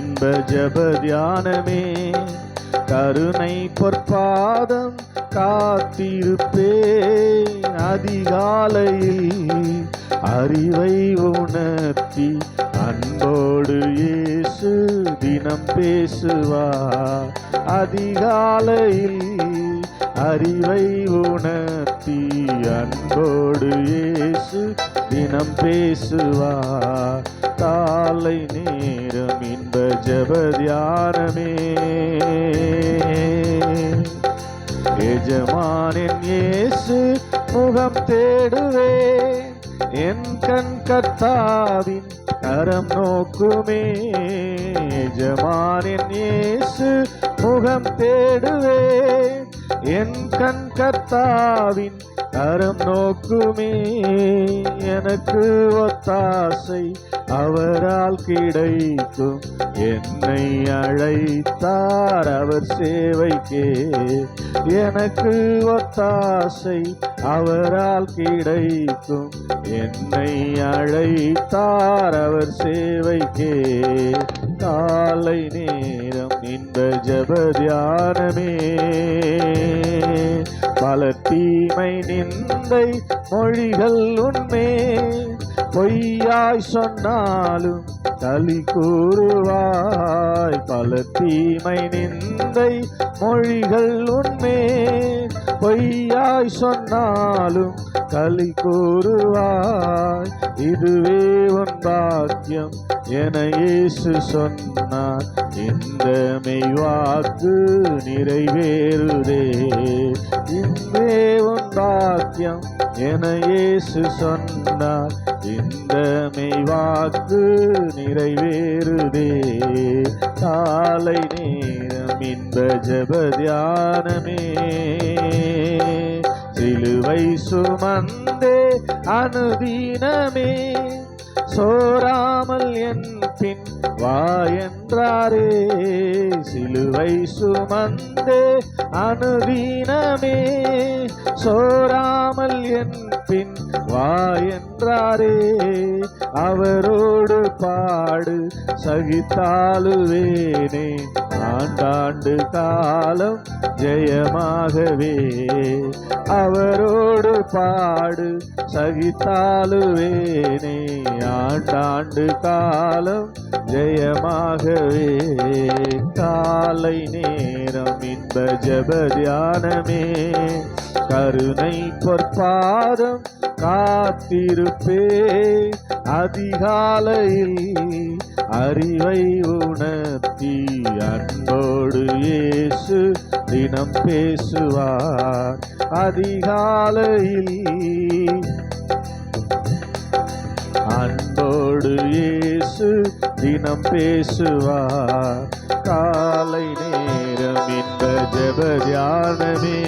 இன்ப ஜப தியானமே கருணை பொற்பாதம் காத்திருப்பே அதிகாலையில் அறிவை உணர்த்தி அன்போடு இயேசு தினம் பேசுவா அதிகாலையில் அறிவை உணர்த்தி அன்போடு இயேசு தினம் பேசுவா காலை நேரம் இன்ப ஜபதியானமே எஜமானின் இயேசு முகம் தேடுவே என் கண் கத்தாவின் கரம் நோக்குமே. எஜமானின் இயேசு முகம் தேடுவேன். என் கண் கர்த்தாவின் கரம் நோக்குமே. எனக்கு ஒத்தாசை அவரால் கிடைக்கும். என்னை அழைத்தார் அவர் சேவைக்கே. எனக்கு ஒத்தாசை அவரால் கிடைக்கும். என்னை அழைத்தார் அவர் சேவைக்கே. காலை நீ இன்ப ஜப தியானமே பல தீமை நிந்தை மொழிகள் உண்மே. பொய்யாய் சொன்னாலும் களி கூறுவாய் பல தீமை நிந்தை மொழிகள் உண்மே. பொய்யாய் சொன்னாலும் களி கூறுவாய். இதுவே உன் பாக்கியம் என இயேசு சொன்னார். இந்த மெய்வாக்கு நிறைவேறுதே. இன்றே உன் பாக்கியம் என இயேசு சொன்னார் இந்த மெய்வாக்கு நிறைவேறுதே. காலை நேரம் இன்ப ஜப தியானமே. சிலுவை சுமந்தே அனுதீனமே. சோராமல் என் பின் வா என்றாரே. சிலுவை சுமந்தே அனுதீனமே. சோராமல் என் பின் வா என்றாரே. அவரோடு பாடு சகித்தாலுவேனே. ஆண்டாண்டு காலம் ஜெயமாகவே. அவரோடு பாடு சகித்தாலுவேனே. ஆண்டாண்டு காலம் ஜெயமாகவே. காலை நேரம் இந்த ஜப தியானமே. கருணை பொற்பாதம் காத்திருப்பே அதிகாலையில் அறிவை உணர்த்தி அன்போடு இயேசு தினம் பேசுவார். அதிகாலையில் தினம் பேசுவார். காலை நேரம் இந்த ஜப தியானமே.